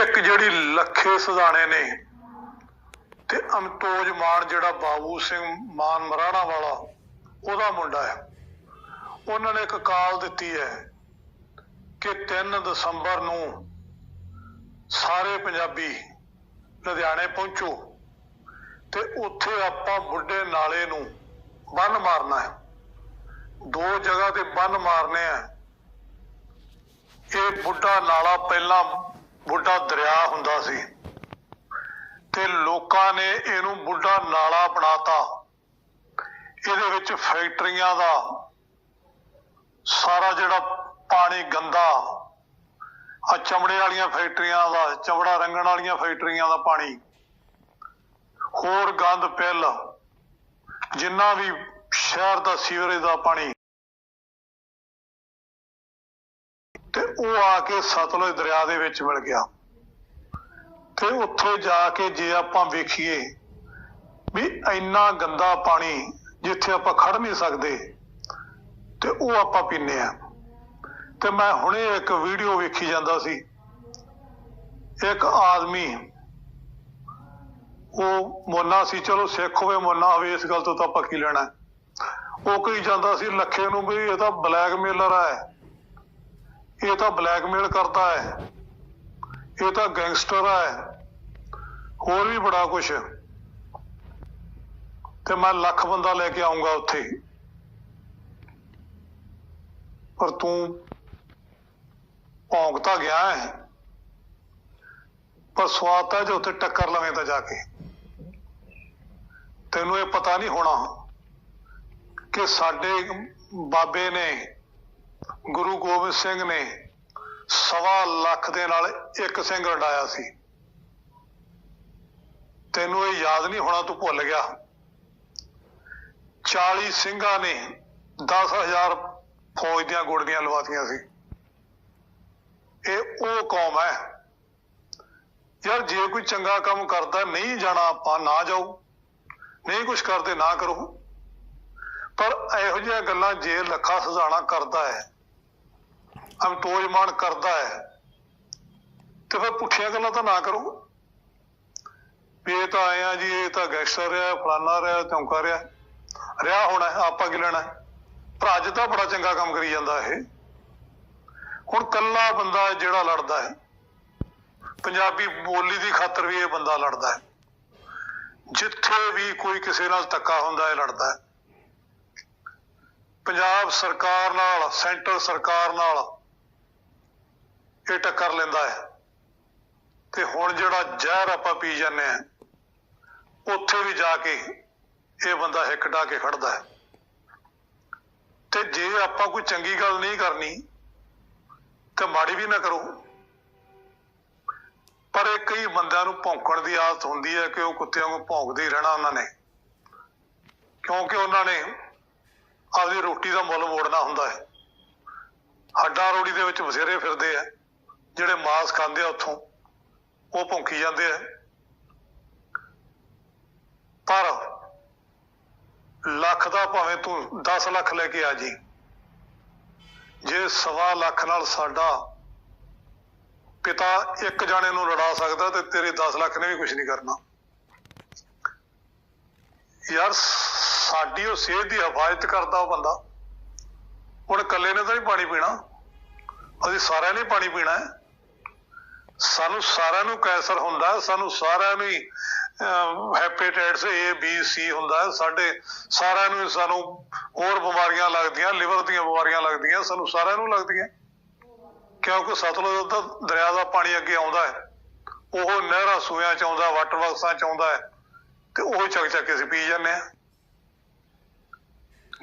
ਇੱਕ ਜਿਹੜੀ ਲੱਖੇ ਸੁਧਾਣੇ ਨੇ ਤੇ ਅਮਤੋਜ ਮਾਨ ਜਿਹੜਾ ਬਾਬੂ ਸਿੰਘ ਮਾਨ ਮਰਾਣਾ ਵਾਲਾ, ਉਹਦਾ ਮੁੰਡਾ ਹੈ। ਉਹਨਾਂ ਨੇ ਇੱਕ ਕਾਲ ਦਿੱਤੀ ਹੈ ਕਿ 3 ਦਸੰਬਰ ਨੂੰ ਸਾਰੇ ਪੰਜਾਬੀ ਲੁਧਿਆਣੇ ਪਹੁੰਚੋ ਤੇ ਉੱਥੇ ਆਪਾਂ ਬੁੱਢੇ ਨਾਲੇ ਨੂੰ ਬੰਨ ਮਾਰਨਾ ਹੈ। ਦੋ ਜਗ੍ਹਾ ਤੇ ਬੰਨ ਮਾਰਨੇ ਆ। ਇਹ ਬੁੱਢਾ ਨਾਲਾ ਪਹਿਲਾਂ ਬੁੱਢਾ ਦਰਿਆ ਹੁੰਦਾ ਸੀ ਤੇ ਲੋਕਾਂ ਨੇ ਇਹਨੂੰ ਬੁੱਢਾ ਨਾਲਾ ਬਣਾਤਾ। ਇਹਦੇ ਵਿੱਚ ਫੈਕਟਰੀਆਂ ਦਾ ਸਾਰਾ ਜਿਹੜਾ ਪਾਣੀ ਗੰਦਾ ਆ ਚਮੜੇ ਵਾਲੀਆਂ ਫੈਕਟਰੀਆਂ ਦਾ, ਚਮੜਾ ਰੰਗਣ ਵਾਲੀਆਂ ਫੈਕਟਰੀਆਂ ਦਾ ਪਾਣੀ, ਹੋਰ ਗੰਦ ਪਿੱਲ, ਜਿੰਨਾ ਵੀ ਸ਼ਹਿਰ ਦਾ ਸੀਵਰੇਜ ਦਾ ਪਾਣੀ ਉਹ ਆ ਕੇ ਸਤਲੁਜ ਦਰਿਆ ਦੇ ਵਿੱਚ ਮਿਲ ਗਿਆ। ਤੇ ਉੱਥੇ ਜਾ ਕੇ ਜੇ ਆਪਾਂ ਵੇਖੀਏ ਵੀ ਇੰਨਾ ਗੰਦਾ ਪਾਣੀ ਜਿੱਥੇ ਆਪਾਂ ਖੜ ਨਹੀਂ ਸਕਦੇ, ਤੇ ਉਹ ਆਪਾਂ ਪੀਨੇ ਆ ਤੇ ਮੈਂ ਹੁਣੇ ਇੱਕ ਵੀਡੀਓ ਵੇਖੀ ਜਾਂਦਾ ਸੀ। ਇੱਕ ਆਦਮੀ, ਉਹ ਮੋਨਾ ਸੀ, ਚਲੋ ਸਿੱਖ ਹੋਵੇ, ਮੋਨਾ ਹੋਵੇ, ਇਸ ਗੱਲ ਤੋਂ ਤਾਂ ਆਪਾਂ ਕੀ ਲੈਣਾ। ਉਹ ਕਹੀ ਜਾਂਦਾ ਸੀ ਲੱਖੇ ਨੂੰ ਵੀ ਇਹ ਤਾਂ ਬਲੈਕਮੇਲਰ ਹੈ। ਇਹ ਤਾਂ ਬਲੈਕਮੇਲ ਕਰਦਾ ਹੈ। ਇਹ ਤਾਂ ਗੈਂਗਸਟਰ ਹੈ। ਹੋਰ ਵੀ ਬੜਾ ਕੁਝ ਤੇ ਮੈਂ ਲੱਖ ਬੰਦਾ ਲੈ ਕੇ ਆਉਂਗਾ ਉੱਥੇ। ਪਰ ਤੂੰ ਭੌਂਕ ਤਾਂ ਗਿਆ ਹੈ। ਪਰ ਸਵਾਦ ਤਾਂ ਜੇ ਉੱਥੇ ਟੱਕਰ ਲਵੇਂ ਤਾਂ ਜਾ ਕੇ। ਤੈਨੂੰ ਇਹ ਪਤਾ ਨਹੀਂ ਹੋਣਾ ਕਿ ਸਾਡੇ ਬਾਬੇ ਨੇ ਗੁਰੂ ਗੋਬਿੰਦ ਸਿੰਘ ਨੇ ਸਵਾ ਲੱਖ ਦੇ ਨਾਲ ਇੱਕ ਸਿੰਘ ਰੰਡਾਇਆ ਸੀ। ਤੈਨੂੰ ਇਹ ਯਾਦ ਨਹੀਂ ਹੋਣਾ ਤੂੰ ਭੁੱਲ ਗਿਆ। 40 ਸਿੰਘਾਂ ਨੇ 10000 ਫੌਜ ਦੀਆਂ ਗੁੜੀਆਂ ਲਵਾਤੀਆਂ ਸੀ। ਇਹ ਉਹ ਕੌਮ ਹੈ। ਯਾਰ ਜੇ ਕੋਈ ਚੰਗਾ ਕੰਮ ਕਰਦਾ, ਨਹੀਂ ਜਾਣਾ ਆਪਾਂ, ਨਾ ਜਾਓ। ਨਹੀਂ ਕੁਝ ਕਰਦੇ, ਨਾ ਕਰੋ। ਪਰ ਇਹੋ ਜਿਹੀਆਂ ਗੱਲਾਂ ਜੇ ਲੱਖਾ ਸਜਾਣਾ ਕਰਦਾ ਹੈ ਅਮਤੋਜਮਾਨ ਕਰਦਾ ਹੈ। ਤੇ ਫਿਰ ਪੁੱਠੀਆਂ ਗੱਲਾਂ ਤਾਂ ਨਾ ਕਰੋ। ਵੀ ਇਹ ਤਾਂ ਆਏ ਜੀ, ਇਹ ਤਾਂ ਗੈਂਗਸਟਰ ਰਿਹਾ, ਫਲਾਨਾ ਰਿਹਾ, ਚੌਂਕਾ ਰਿਹਾ। ਰਿਹਾ ਹੋਣਾ ਆਪਾਂ ਕੀ ਲੈਣਾ ਪਰ ਅੱਜ ਤਾਂ ਬੜਾ ਚੰਗਾ ਕੰਮ ਕਰੀ ਜਾਂਦਾ ਇਹ। ਹੁਣ ਕੱਲਾ ਬੰਦਾ ਜਿਹੜਾ ਲੜਦਾ ਹੈ, ਪੰਜਾਬੀ ਬੋਲੀ ਦੀ ਖਾਤਰ ਵੀ ਇਹ ਬੰਦਾ ਲੜਦਾ ਹੈ। ਜਿੱਥੇ ਵੀ ਕੋਈ ਕਿਸੇ ਨਾਲ ਧੱਕਾ ਹੁੰਦਾ ਹੈ ਲੜਦਾ ਹੈ। ਪੰਜਾਬ ਸਰਕਾਰ ਨਾਲ, ਸੈਂਟਰ ਸਰਕਾਰ ਨਾਲ ਇਹ ਟੱਕਰ ਲੈਂਦਾ ਹੈ। ਤੇ ਹੁਣ ਜਿਹੜਾ ਜ਼ਹਿਰ ਆਪਾਂ ਪੀ ਜਾਂਦੇ ਆ ਉੱਥੇ ਵੀ ਜਾ ਕੇ ਇਹ ਬੰਦਾ ਹਿੱਕ ਢਾ ਕੇ ਖੜਦਾ ਹੈ। ਤੇ ਜੇ ਆਪਾਂ ਕੋਈ ਚੰਗੀ ਗੱਲ ਨਹੀਂ ਕਰਨੀ, ਤੇ ਮਾੜੀ ਵੀ ਨਾ ਕਰੋ। ਪਰ ਇਹ ਕਈ ਬੰਦਿਆਂ ਨੂੰ ਭੌਂਕਣ ਦੀ ਆਦਤ ਹੁੰਦੀ ਹੈ ਕਿ ਉਹ ਕੁੱਤਿਆਂ ਨੂੰ ਭੌਂਕਦੇ ਹੀ ਰਹਿਣਾ ਉਹਨਾਂ ਨੇ। ਕਿਉਂਕਿ ਉਹਨਾਂ ਨੇ ਆਪਦੀ ਰੋਟੀ ਦਾ ਮੁੱਲ ਮੋੜਨਾ ਹੁੰਦਾ ਹੈ। ਹੱਡਾ ਰੋੜੀ ਦੇ ਵਿੱਚ ਬਸੇਰੇ ਫਿਰਦੇ ਆ। ਜਿਹੜੇ ਮਾਸ ਖਾਂਦੇ ਆ ਉੱਥੋਂ, ਉਹ ਭੌਂਕੀ ਜਾਂਦੇ ਆ। ਪਰ ਲੱਖ ਦਾ ਭਾਵੇਂ ਤੂੰ 10 ਲੱਖ ਲੈ ਕੇ ਆ ਜੀ, ਜੇ ਸਵਾ ਲੱਖ ਨਾਲ ਸਾਡਾ ਪਿਤਾ ਇੱਕ ਜਾਣੇ ਨੂੰ ਲੜਾ ਸਕਦਾ ਤੇ ਤੇਰੇ 10 ਲੱਖ ਨੇ ਵੀ ਕੁਝ ਨਹੀਂ ਕਰਨਾ। ਯਾਰ ਸਾਡੀ ਉਹ ਸਿਹਤ ਦੀ ਹਿਫਾਜ਼ਤ ਕਰਦਾ ਉਹ ਬੰਦਾ। ਹੁਣ ਇਕੱਲੇ ਨੇ ਤਾਂ ਨਹੀਂ ਪਾਣੀ ਪੀਣਾ। ਅਸੀਂ ਸਾਰਿਆਂ ਨੇ ਪਾਣੀ ਪੀਣਾ ਹੈ। ਸਾਨੂੰ ਸਾਰਿਆਂ ਨੂੰ ਕੈਂਸਰ ਹੁੰਦਾ, ਸਾਨੂੰ ਸਾਰਿਆਂ ਨੂੰ ਹੀ ਹੈਪੇਟਾਈਟਸ A, B, C ਹੁੰਦਾ, ਸਾਡੇ ਸਾਰਿਆਂ ਨੂੰ ਸਾਨੂੰ ਹੋਰ ਬਿਮਾਰੀਆਂ ਲੱਗਦੀਆਂ ਲਿਵਰ ਦੀਆਂ ਬਿਮਾਰੀਆਂ ਲੱਗਦੀਆਂ, ਸਾਨੂੰ ਸਾਰਿਆਂ ਨੂੰ ਲੱਗਦੀਆਂ। ਕਿਉਂਕਿ ਸਤਲੁਜ ਦਾ, ਦਰਿਆ ਦਾ ਪਾਣੀ ਅੱਗੇ ਆਉਂਦਾ ਹੈ। ਉਹ ਨਹਿਰਾਂ ਸੂਇਆਂ ਚ ਆਉਂਦਾ ਵਾਟਰ ਵਰਕਸਾਂ ਚ ਆਉਂਦਾ ਹੈ। ਤੇ ਉਹ ਚੱਕ ਚੱਕ ਕੇ ਅਸੀਂ ਪੀ ਜਾਂਦੇ ਆ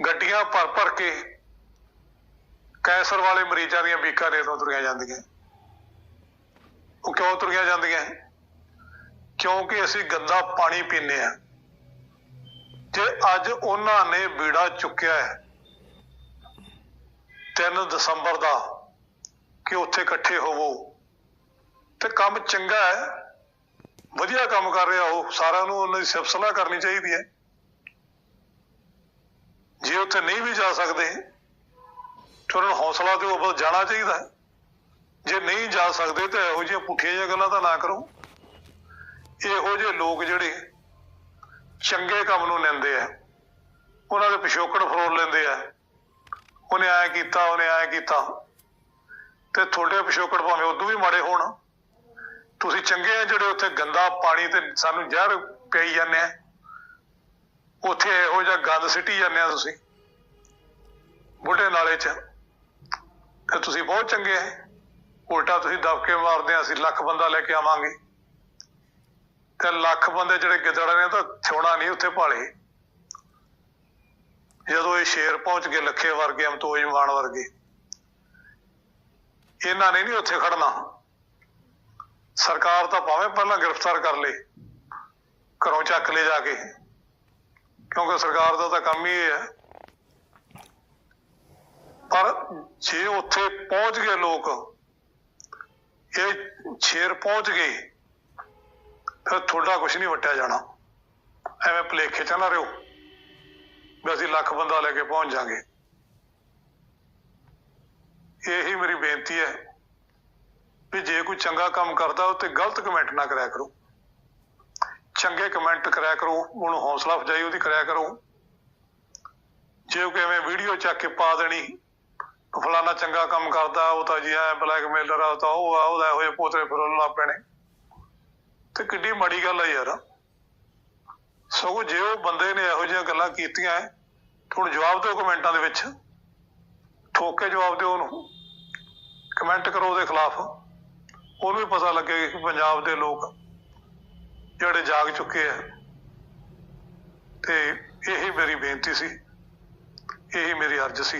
ਗੱਡੀਆਂ ਭਰ ਭਰ ਕੇ ਕੈਂਸਰ ਵਾਲੇ ਮਰੀਜ਼ਾਂ ਦੀਆਂ ਬੀਕਾਂ ਰੇਤੋਂ ਤੁਰੀਆਂ ਜਾਂਦੀਆਂ। ਉਹ ਕਿਉਂ ਤੁਰੀਆਂ ਜਾਂਦੀਆਂ? ਕਿਉਂਕਿ ਅਸੀਂ ਗੰਦਾ ਪਾਣੀ ਪੀਂਦੇ ਆ ਜੇ ਅੱਜ ਉਹਨਾਂ ਨੇ ਬੀੜਾ ਚੁੱਕਿਆ ਹੈ। 3 ਦਸੰਬਰ ਦਾ ਕਿ ਉੱਥੇ ਇਕੱਠੇ ਹੋਵੋ। ਤੇ ਕੰਮ ਚੰਗਾ ਹੈ। ਵਧੀਆ ਕੰਮ ਕਰ ਰਿਹਾ ਉਹ। ਸਾਰਿਆਂ ਨੂੰ ਉਹਨਾਂ ਦੀ ਸਿਫਤ ਕਰਨੀ ਚਾਹੀਦੀ ਹੈ। ਜੇ ਉੱਥੇ ਨਹੀਂ ਵੀ ਜਾ ਸਕਦੇ, ਤੇ ਉਹਨਾਂ ਨੂੰ ਹੌਸਲਾ ਦਿਓ ਬਸ ਜਾਣਾ ਚਾਹੀਦਾ ਹੈ। ਜੇ ਨਹੀਂ ਜਾ ਸਕਦੇ ਤਾਂ ਇਹੋ ਜਿਹੀਆਂ ਪੁੱਠੀਆਂ ਜਿਹੀਆਂ ਗੱਲਾਂ ਤਾਂ ਨਾ ਕਰੋ। ਇਹੋ ਜਿਹੇ ਲੋਕ ਜਿਹੜੇ ਚੰਗੇ ਕੰਮ ਨੂੰ ਲੈਂਦੇ ਆ, ਉਹਨਾਂ ਦੇ ਪਿਛੋਕੜ ਫਰੋਲ ਲੈਂਦੇ ਆ। ਉਹਨੇ ਐ ਕੀਤਾ, ਉਹਨੇ ਐ ਕੀਤਾ। ਤੇ ਤੁਹਾਡੇ ਪਿਛੋਕੜ ਭਾਵੇਂ ਉਦੋਂ ਵੀ ਮਾੜੇ ਹੋਣ, ਤੁਸੀਂ ਚੰਗੇ ਆ ਜਿਹੜੇ ਉੱਥੇ ਗੰਦਾ ਪਾਣੀ ਤੇ ਸਾਨੂੰ ਜ਼ਹਿਰ ਪਈ ਜਾਂਦੇ ਆ। ਉੱਥੇ ਇਹੋ ਜਿਹਾ ਗੰਦ ਸਿੱਟੀ ਜਾਂਦੇ ਆ ਤੁਸੀਂ। ਬੁੱਢੇ ਨਾਲੇ 'ਚ। ਤੇ ਤੁਸੀਂ ਬਹੁਤ ਚੰਗੇ ਆ। ਉਲਟਾ ਤੁਸੀਂ ਦਬਕੇ ਮਾਰਦੇ ਆ, ਅਸੀਂ ਲੱਖ ਬੰਦਾ ਲੈ ਕੇ ਆਵਾਂਗੇ। ਤੇ ਲੱਖ ਬੰਦੇ ਜਿਹੜੇ ਗਿੱਦੜ ਨੇ ਤਾਂ ਥੋੜਾ ਨਹੀਂ ਉੱਥੇ ਭਾਲੇ। ਜਦੋਂ ਇਹ ਸ਼ੇਰ ਪਹੁੰਚ ਗਏ ਲੱਖੇ ਵਰਗੇ, ਅਮਤੋਜ ਮਾਨ ਵਰਗੇ, ਇਹਨਾਂ ਨੇ ਨਹੀਂ ਉੱਥੇ ਖੜਨਾ। ਸਰਕਾਰ ਤਾਂ ਭਾਵੇਂ ਪਹਿਲਾਂ ਗ੍ਰਿਫਤਾਰ ਕਰ ਲੇ, ਘਰੋਂ ਚੱਕ ਲੈ ਜਾ ਕੇ। ਕਿਉਂਕਿ ਸਰਕਾਰ ਦਾ ਤਾਂ ਕੰਮ ਹੀ ਇਹ ਹੈ। ਪਰ ਜੇ ਉੱਥੇ ਪਹੁੰਚ ਗਏ ਲੋਕ ਇਹ ਸ਼ੇਰ ਪਹੁੰਚ ਗਏ, ਫਿਰ ਤੁਹਾਡਾ ਕੁਝ ਨਹੀਂ ਵਟਿਆ ਜਾਣਾ। ਐਵੇਂ ਭਲੇਖੇ ਚ ਨਾ ਰਹੋ ਵੀ ਅਸੀਂ ਲੱਖ ਬੰਦਾ ਲੈ ਕੇ ਪਹੁੰਚ ਜਾਾਂਗੇ ਇਹੀ ਮੇਰੀ ਬੇਨਤੀ ਹੈ ਵੀ ਜੇ ਕੋਈ ਚੰਗਾ ਕੰਮ ਕਰਦਾ, ਉਹ ਤੇ ਗਲਤ ਕਮੈਂਟ ਨਾ ਕਰਿਆ ਕਰੋ। ਚੰਗੇ ਕਮੈਂਟ ਕਰਿਆ ਕਰੋ, ਉਹਨੂੰ ਹੌਸਲਾ ਅਫਜਾਈ ਉਹਦੀ ਕਰਿਆ ਕਰੋ। ਜੇ ਉਹ ਕਿਵੇਂ ਵੀਡੀਓ ਚੱਕ ਕੇ ਪਾ ਦੇਣੀ ਫਲਾਣਾ ਚੰਗਾ ਕੰਮ ਕਰਦਾ, ਉਹ ਤਾਂ ਜੀ ਐ ਬਲੈਕਮੇਲਰ ਆ ਤਾਂ ਉਹ ਆ, ਉਹਦਾ ਇਹੋ ਜਿਹੇ ਪੋਤਰੇ ਫਿਰਨ ਲੱਗ ਪੈਣੇ ਤੇ ਕਿੱਡੀ ਮਾੜੀ ਗੱਲ ਆ ਯਾਰ। ਸਗੋਂ ਜੇ ਉਹ ਬੰਦੇ ਨੇ ਇਹੋ ਜਿਹੀਆਂ ਗੱਲਾਂ ਕੀਤੀਆਂ ਹੁਣ ਜਵਾਬ ਦਿਓ ਕਮੈਂਟਾਂ ਦੇ ਵਿੱਚ। ਠੋਕ ਕੇ ਜਵਾਬ ਦਿਓ ਉਹਨੂੰ। ਕਮੈਂਟ ਕਰੋ ਉਹਦੇ ਖਿਲਾਫ। ਉਹਨੂੰ ਵੀ ਪਤਾ ਲੱਗੇ ਕਿ ਪੰਜਾਬ ਦੇ ਲੋਕ ਜਿਹੜੇ ਜਾਗ ਚੁੱਕੇ ਆ ਤੇ ਇਹੀ ਮੇਰੀ ਬੇਨਤੀ ਸੀ। ਇਹੀ ਮੇਰੀ ਅਰਜ਼ ਸੀ।